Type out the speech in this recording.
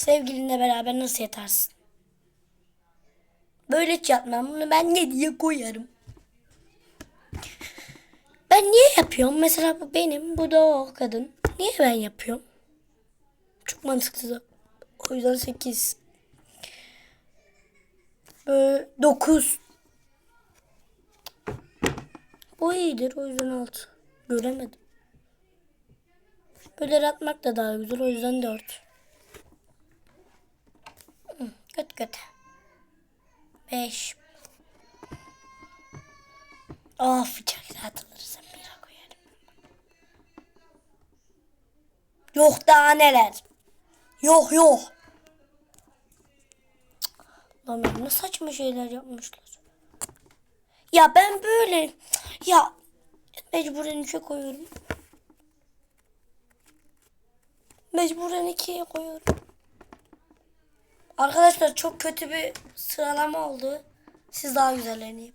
Sevgilinle beraber nasıl yatarsın? Böyle yatmam. Bunu ben ne diye koyarım. Ben niye yapıyorum? Mesela bu benim, bu da o kadın. Niye ben yapıyorum? Çok mantıklı. O yüzden 8. Böyle 9. Bu iyidir. O yüzden 6. Göremedim. Böyle atmak da daha güzel. O yüzden 4. Kötü kötü. 5. Of bıçakla atılırsam bir koyarım. Yok daha neler. Yok yok. Lan ne saçma şeyler yapmışlar. Ya ben böyle ya mecburen üçe koyuyorum. Mecburen ikiye koyuyorum. Arkadaşlar çok kötü bir sıralama oldu. Siz daha güzellerini.